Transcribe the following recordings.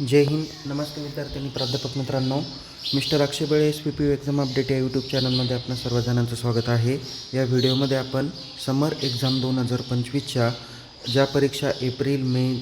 जय हिंद. नमस्ते विद्यार्थ्यांनी प्राध्यापक मित्रांनो. Mister Akshay Bale S P P exam update या यूट्यूब चॅनलमध्ये आपलं सर्वजणांचं स्वागत आहे. या व्हिडिओमध्ये आपण समर एक्झाम दोन हजार पंचवीसच्या ज्या परीक्षा एप्रिल मे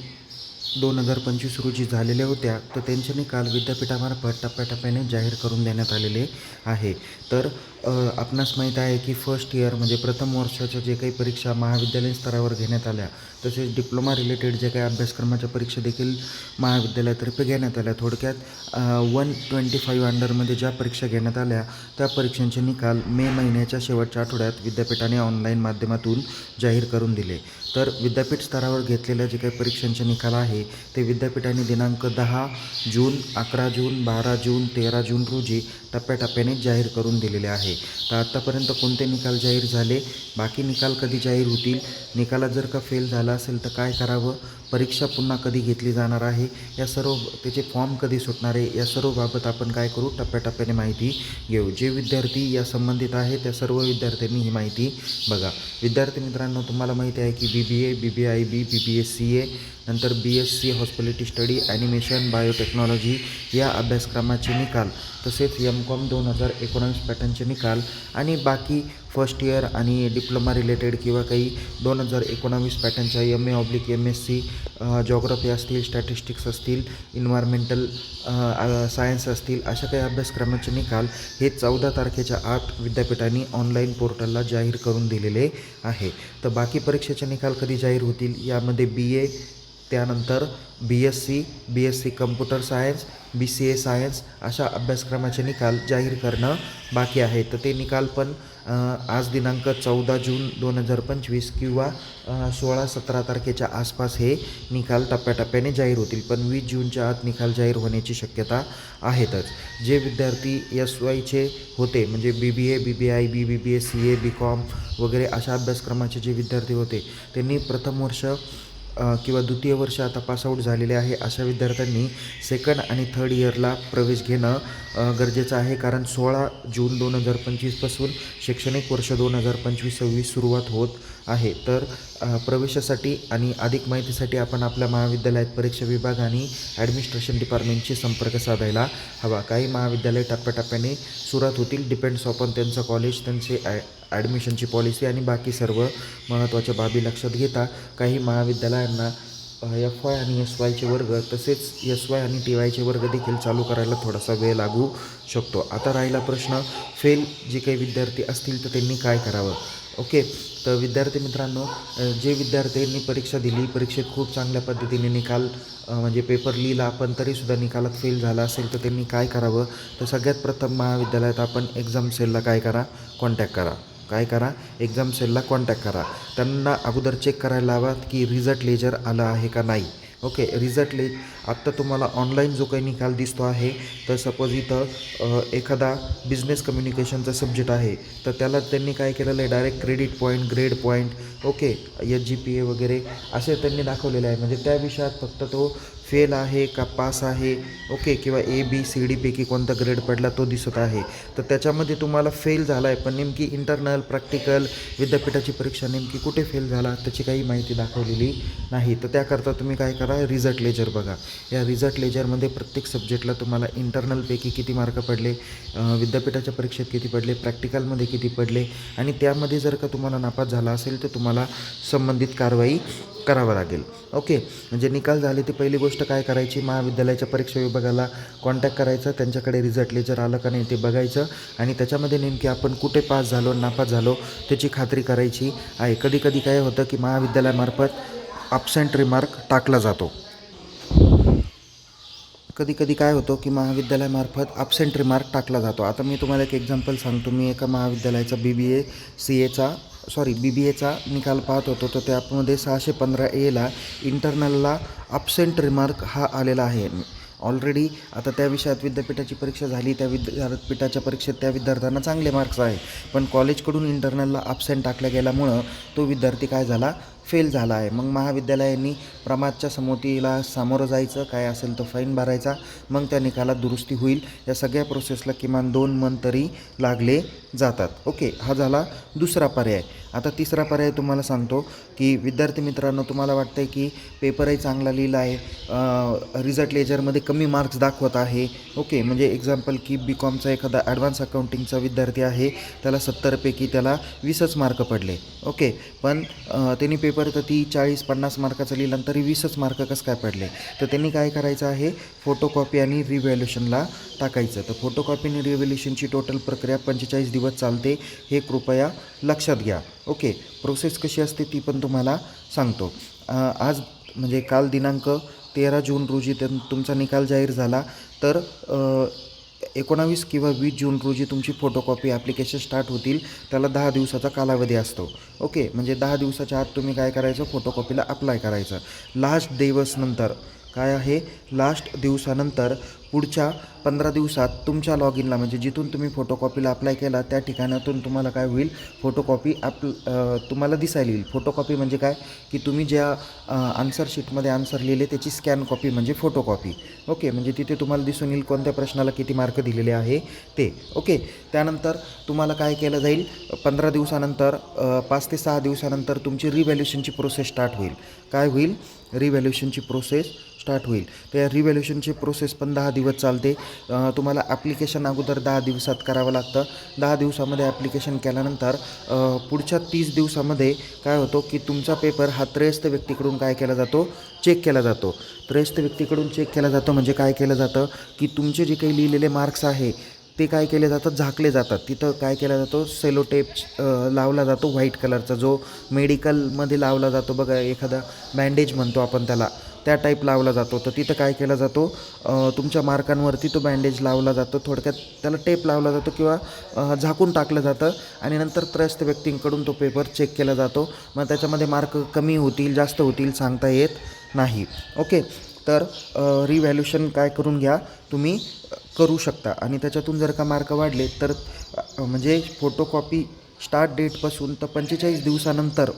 दोन हजार पंचवीस रोजी झालेल्या होत्या तर त्यांचे निकाल विद्यापीठामार्फत टप्प्याटप्प्याने जाहीर करून देण्यात आलेले आहे. तर आपणास माहीत आहे की फर्स्ट इयर म्हणजे प्रथम वर्षाच्या जे काही परीक्षा महाविद्यालयीन स्तरावर घेण्यात आल्या तसेच डिप्लोमा रिलेटेड जे काही अभ्यासक्रमाच्या परीक्षा देखील महाविद्यालयातर्फे घेण्यात आल्या. थोडक्यात वन ट्वेंटी फाईव्ह अंडरमध्ये ज्या परीक्षा घेण्यात आल्या त्या परीक्षांचे निकाल मे महिन्याच्या शेवटच्या आठवड्यात विद्यापीठाने ऑनलाईन माध्यमातून जाहीर करून दिले. तर विद्यापीठ स्तरावर घेतलेल्या जे काही परीक्षांचे निकाल आहे ते विद्यापीठाने दिनांक दहा जून अकरा जून बारा जून तेरा जून रोजी टप्प्याटप्प्याने जाहीर करून दिलेले आहे. तर आत्तापर्यंत कोणते निकाल जाहीर झाले? बाकी निकाल कधी जाहीर होतील? निकालात जर का फेल झाला असेल तर काय करावं? परीक्षा पुन्हा कधी घेतली जाणार आहे? या सर्व त्याचे फॉर्म कधी सुटणार आहे? या सर्व बाबत आपण काय करू? टप्प्याटप्प्याने माहिती घेऊ. जे विद्यार्थी या संबंधित आहे त्या सर्व विद्यार्थ्यांनी ही माहिती बघा. विद्यार्थी मित्रांनो तुम्हाला माहिती आहे की B B A B B I B B B S C A नंतर B S C hospitality study animation biotechnology या अभ्यासक्रमाचे निकाल तसेच एम कॉम दोन हजार एकोणावीस पॅटर्नचे निकाल आणि बाकी फर्स्ट इयर आणि डिप्लोमा रिलेटेड किंवा काही दोन हजार एकोणावीस पॅटर्नच्या M A oblique M S C geography असतील स्टॅटिस्टिक्स असतील इन्व्हायरमेंटल सायन्स असतील अशा काही अभ्यासक्रमाचे निकाल हे चौदा तारखेच्या आत विद्यापीठाने ऑनलाईन पोर्टलला जाहीर करून दिलेले आहे. तर बाकी परीक्षेचे निकाल कधी जाहीर होतील? यामध्ये बी ए त्यानंतर B S C B S C computer science B C A science अशा अभ्यासक्रमाचे निकाल जाहीर करणं बाकी आहे. तर ते निकाल पण आज दिनांक चौदा जून दोन हजार पंचवीस किंवा सोळा सतरा तारखेच्या आसपास हे निकाल टप्प्याटप्प्याने जाहीर होतील. पण वीस जूनच्या आत निकाल जाहीर होण्याची शक्यता आहेतच. जे विद्यार्थी एस वायचे होते म्हणजे B B A B B I B B B S C A B com वगैरे अशा अभ्यासक्रमाचे जे विद्यार्थी होते त्यांनी प्रथम वर्ष किंवा द्वितीय वर्ष आता पासआउट झालेले आहे अशा विद्यार्थ्यांनी सेकंड आणि थर्ड इयरला प्रवेश घेणं गरजेचं आहे. कारण सोळा जून दोन हजार पंचवीसपासून शैक्षणिक वर्ष दोन हजार पंचवीस सव्वीस सुरुवात होत आहे. तर प्रवेशासाठी आणि अधिक माहितीसाठी आपण आपल्या महाविद्यालयात परीक्षा विभाग आणि ॲडमिनिस्ट्रेशन डिपार्टमेंटशी संपर्क साधायला हवा. काही महाविद्यालय टप्प्याटप्प्याने सुरुवात होतील. डिपेंड्स ऑपन त्यांचं कॉलेज त्यांचे ॲ ॲडमिशनची पॉलिसी आणि बाकी सर्व महत्त्वाच्या बाबी लक्षात घेता. काही महाविद्यालयांना एफ वाय आणि एस वायचे वर्ग तसेच एस वाय आणि टी वायचे वर्ग देखील चालू करायला थोडासा वेळ लागू शकतो. आता राहिला प्रश्न फेल जे काही विद्यार्थी असतील तर त्यांनी काय करावं? ओके तर विद्यार्थी मित्रांनो जे विद्यार्थ्यांनी परीक्षा दिली परीक्षेत खूप चांगल्या पद्धतीने निकाल म्हणजे पेपर लिहिला पण तरीसुद्धा निकालात फेल झाला असेल तर त्यांनी काय करावं? तर सगळ्यात प्रथम महाविद्यालयात आपण एक्झाम सेलला काय करा? कॉन्टॅक्ट करा. काय करा? एक्झाम सेलला कॉन्टॅक्ट करा. त्यांना अगोदर चेक करायला हवा की रिझल्ट लेजर आलं आहे का नाही. ओके रिझल्टले आत्ता तुम्हाला ऑनलाईन जो काही निकाल दिसतो आहे तर सपोज इथं एखादा बिझनेस कम्युनिकेशनचा सब्जेक्ट आहे तर त्याला त्यांनी काय केलेलं आहे? Direct credit point grade point okay H G P A वगैरे असे त्यांनी दाखवलेले आहे. म्हणजे त्या विषयात फक्त तो फेल आहे का पास आहे? ओके किंवा ए बी सी डीपैकी कोणता ग्रेड पडला तो दिसत आहे. तर त्याच्यामध्ये तुम्हाला फेल झाला आहे पण नेमकी इंटरनल प्रॅक्टिकल विद्यापीठाची परीक्षा नेमकी कुठे फेल झाला त्याची काही माहिती दाखवलेली नाही. तर त्याकरता तुम्ही काय करा रिझल्ट लेजर बघा. या रिझल्ट लेजरमध्ये प्रत्येक सब्जेक्टला तुम्हाला इंटरनलपैकी किती मार्क पडले विद्यापीठाच्या परीक्षेत किती पडले प्रॅक्टिकलमध्ये किती पडले आणि त्यामध्ये जर का तुम्हाला नापास झाला असेल तर तुम्हाला संबंधित कारवाई करावं लागेल. ओके? म्हणजे निकाल झाले ती पहिली गोष्ट काय करायची? महाविद्यालयाच्या परीक्षा विभागाला कॉन्टॅक्ट करायचं त्यांच्याकडे रिझल्ट लेजर आलं का नाही ते बघायचं आणि त्याच्यामध्ये नेमकी आपण कुठे पास झालो नापास झालो त्याची खात्री करायची. आहे कधी कधी काय होतं की महाविद्यालयामार्फत अबसेंट रिमार्क टाकला जातो. कधी कधी काय होतं की महाविद्यालयामार्फत अबसेंट रिमार्क टाकला जातो. आता मी तुम्हाला एक एक्झाम्पल सांगतो. मी एका महाविद्यालयाचा बी बी ए सी एचा सॉरी बी बी एचा निकाल पाहत होतो तर त्यामध्ये सहाशे पंधरा एला इंटरनलला अबसेंट रिमार्क हा आलेला आहे. ऑलरेडी आता त्या विषयात विद्यापीठाची परीक्षा झाली त्या विद्यापीठाच्या परीक्षेत त्या विद्यार्थ्यांना चांगले मार्क्स आहे पण कॉलेजकडून इंटरनलला अबसेंट टाकल्या गेल्यामुळं तो विद्यार्थी काय झाला? फेल झाला आहे. मग महाविद्यालयांनी प्रमादच्या समोतीला सामोरं जायचं काय असेल तो फाईन भरायचा. मग त्या निकालात दुरुस्ती होईल. या सगळ्या प्रोसेसला किमान दोन मन तरी लागले जातात. ओके हा झाला दुसरा पर्याय. आता तिसरा पर्याय तुम्हाला सांगतो की विद्यार्थी मित्रांनो तुम्हाला वाटतं आहे की पेपरही चांगला लिहिला आहे. रिझल्ट लेजरमध्ये कमी मार्क्स दाखवत आहे. ओके म्हणजे एक्झाम्पल की बी कॉमचा एखादा ॲडव्हान्स अकाउंटिंगचा विद्यार्थी आहे. त्याला सत्तरपैकी त्याला वीसच मार्क पडले. ओके पण त्यांनी पेपर पेपर तर ती चाळीस पन्नास मार्काचा लिहिला आणि तरी वीसच मार्क कसं काय पडले? तर त्यांनी काय करायचं आहे? फोटोकॉपी आणि रिव्हॅल्युशनला टाकायचं. तर फोटोकॉपी आणि रिव्हॅल्युशनची टोटल प्रक्रिया पंचेचाळीस दिवस चालते. हे कृपया लक्षात घ्या. ओके प्रोसेस कशी असते ती पण तुम्हाला सांगतो. आज म्हणजे काल दिनांक तेरा जून रोजी त्यां तुमचा निकाल जाहीर झाला. तर एकोणावीस किंवा वीस जून रोजी तुमची फोटोकॉपी ॲप्लिकेशन स्टार्ट होतील. त्याला दहा दिवसाचा कालावधी असतो. ओके म्हणजे दहा दिवसाच्या आत तुम्ही काय करायचं? फोटोकॉपीला अप्लाय करायचं. लास्ट दिवस नंतर काय आहे? लास्ट दिवसानंतर पुढच्या पंधरा दिवसात तुमच्या लॉग इनला म्हणजे जिथून तुम्ही फोटोकॉपीला अप्लाय केला त्या ठिकाणातून तुम्हाला काय होईल? फोटोकॉपी अप तुम्हाला दिसायला येईल. फोटोकॉपी म्हणजे काय? की तुम्ही ज्या आन्सर शीटमध्ये आन्सर लिहिले त्याची स्कॅन कॉपी म्हणजे फोटोकॉपी ओके म्हणजे तिथे तुम्हाला दिसून येईल कोणत्या प्रश्नाला किती मार्क दिलेले आहे ते. ओके त्यानंतर तुम्हाला काय केलं जाईल? पंधरा दिवसानंतर पाच ते सहा दिवसानंतर तुमची रिव्हॅल्युशनची प्रोसेस स्टार्ट होईल. काय होईल? रिव्हॅल्युशनची प्रोसेस स्टार्ट होईल. त्या रिव्हॅल्युशनची प्रोसेस पण दहा दिवस दिवस चालते. तुम्हाला ॲप्लिकेशन अगोदर दहा दिवसात करावं लागतं. दहा दिवसामध्ये ॲप्लिकेशन केल्यानंतर पुढच्या तीस दिवसामध्ये काय होतो की तुमचा पेपर हा त्रयस्थ व्यक्तीकडून काय केला जातो? चेक केला जातो. त्रयस्थ व्यक्तीकडून चेक केला जातो म्हणजे काय केलं जातं? की तुमचे जे काही लिहिलेले मार्क्स आहे ते काय केले जातात? झाकले जातात. तिथं काय केला जातो? सेलो टेप लावला जातो. व्हाईट कलरचा जो मेडिकलमध्ये लावला जातो बघा एखादा बँडेज म्हणतो आपण त्याला. त्या टाईप लावला जातो. तर तिथं काय केला जातो? तुमच्या मार्कांवरती तो बँडेज लावला जातो. थोडक्यात त्याला टेप लावला जातो किंवा झाकून टाकलं जातं आणि नंतर त्रस्त व्यक्तींकडून तो पेपर चेक केला जातो. मग त्याच्यामध्ये मार्क कमी होतील जास्त होतील सांगता येत नाही. ओके तर रिव्हॅल्युशन काय करून घ्या? तुम्ही करू शकता. आणि त्याच्यातून जर का मार्क वाढले तर म्हणजे फोटोकॉपी स्टार्ट डेटपासून तर पंचेचाळीस दिवसानंतर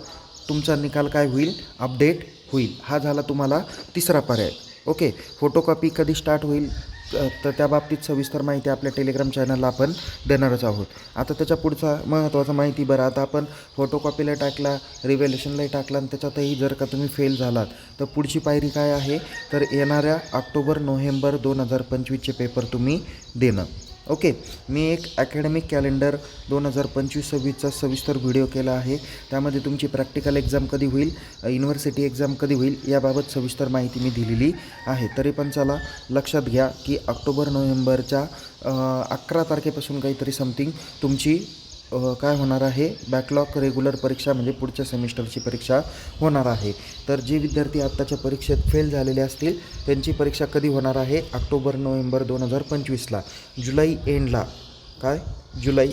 तुमचा निकाल काय होईल? अपडेट होईल. हा झाला तुम्हाला तिसरा पर्याय. ओके? फोटोकॉपी कधी स्टार्ट होईल? तर त्या बाबतीत सविस्तर माहिती आपल्या टेलिग्राम चॅनलला आपण देणारच आहोत. आता त्याच्या पुढचा महत्त्वाचा माहिती बरं आता आपण फोटोकॉपीला टाकला रिव्हॅल्युशनलाही टाकला आणि त्याच्यातही जर का तुम्ही फेल झालात तर पुढची पायरी काय आहे? तर येणाऱ्या ऑक्टोबर नोव्हेंबर दोन हजार पंचवीसचे पेपर तुम्ही देणं. ओके मी एक अकॅडमिक कॅलेंडर दोन हजार पंचवीस सव्वीसचा सविस्तर व्हिडिओ केला आहे. त्यामध्ये तुमची प्रॅक्टिकल एक्झाम कधी होईल युनिव्हर्सिटी एक्झाम कधी होईल याबाबत सविस्तर माहिती मी दिलेली आहे. तरी पण चला लक्षात घ्या की ऑक्टोबर नोव्हेंबरच्या अकरा तारखेपासून काहीतरी समथिंग तुमची काय होणार आहे? बॅकलॉग रेग्युलर परीक्षा म्हणजे पुढच्या सेमिस्टरची परीक्षा होणार आहे. तर जे विद्यार्थी आत्ताच्या परीक्षेत फेल झालेले असतील त्यांची परीक्षा कधी होणार आहे? ऑक्टोबर नोव्हेंबर दोन हजार पंचवीसला. जुलै एंडला काय? जुलै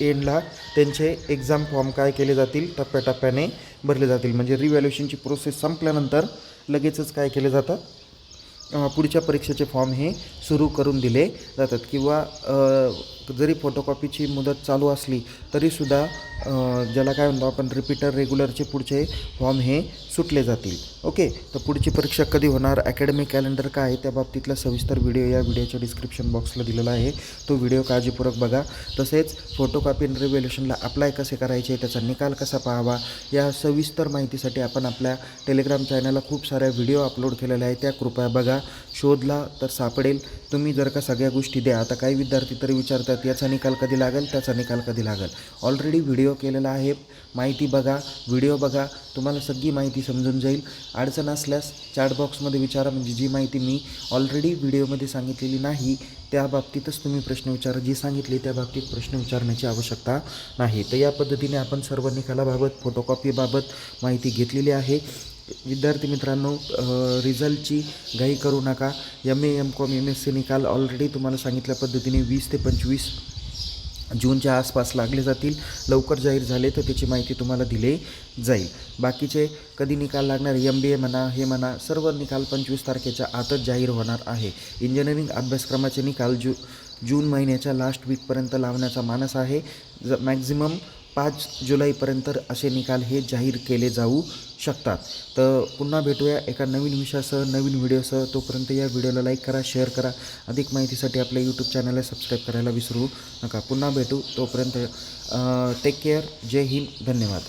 एंडला त्यांचे एक्झाम फॉर्म काय केले जातील? टप्प्याटप्प्याने भरले जातील. म्हणजे रिव्हॅल्युशनची प्रोसेस संपल्यानंतर लगेचच काय केले जातात? पुढच्या परीक्षेचे फॉर्म हे सुरू करून दिले जातात. किंवा जरी फोटोकॉपीची मुदत चालू असली तरीसुद्धा ज्याला काय म्हणतो आपण रिपीटर रेग्युलरचे पुढचे फॉर्म हे सुटले जातील. ओके तर पुढची परीक्षा कधी होणार अकॅडमिक कॅलेंडर काय आहे त्या बाबतीतला सविस्तर व्हिडिओ या व्हिडिओच्या डिस्क्रिप्शन बॉक्सला दिलेला आहे. तो व्हिडिओ काळजीपूर्वक बघा. तसेच फोटोकॉपी आणि रिव्हॅल्युशनला अप्लाय कसे करायचे त्याचा निकाल कसा पाहावा या सविस्तर माहितीसाठी आपण आपल्या टेलिग्राम चॅनलला खूप साऱ्या व्हिडिओ अपलोड केलेल्या आहेत. त्या कृपया बघा. शोधला तर सापडेल. तुम्ही जर का सगळ्या गोष्टी द्या आता काही विद्यार्थी तरी विचारतात याचा निकाल कधी लागेल? त्याचा निकाल कधी लागेल? ऑलरेडी व्हिडिओ व्हिडिओ केलेला आहे. माहिती बघा व्हिडिओ बघा. तुम्हाला सगळी माहिती समजून जाईल. अडचण असल्यास चॅट बॉक्समध्ये विचारा. म्हणजे जी माहिती मी ऑलरेडी व्हिडिओमध्ये सांगितलेली नाही त्या बाबतीतच तुम्ही प्रश्न विचारा. जी सांगितली त्या बाबतीत प्रश्न विचारण्याची आवश्यकता नाही. तर या पद्धतीने आपण सर्व निकालाबाबत फोटोकॉपीबाबत माहिती घेतलेली आहे. विद्यार्थी मित्रांनो रिझल्टची घाई करू नका. M A M com M S C निकाल ऑलरेडी तुम्हाला सांगितल्या पद्धतीने वीस ते पंचवीस जूनच्या आसपास लागले जातील. लवकर जाहीर झाले तर त्याची माहिती तुम्हाला दिली जाईल. बाकीचे कधी निकाल लागणार एम बी ए म्हणा हे म्हणा सर्व निकाल पंचवीस तारखेच्या आतच जाहीर होणार आहे. इंजिनिअरिंग अभ्यासक्रमाचे निकाल जू जून महिन्याच्या लास्ट वीकपर्यंत लावण्याचा मानस आहे. ज मॅक्झिमम पाच जुलैपर्यंत असे निकाल हे जाहीर केले जाऊ शकतात. तर पुन्हा भेटूया एका नवीन विषयासह नवीन व्हिडिओसह. तोपर्यंत या व्हिडिओला लाईक करा शेअर करा. अधिक माहितीसाठी आपल्या यूट्यूब चॅनलला सबस्क्राईब करायला विसरू नका. पुन्हा भेटू. तोपर्यंत टेक केअर जय हिंद. धन्यवाद.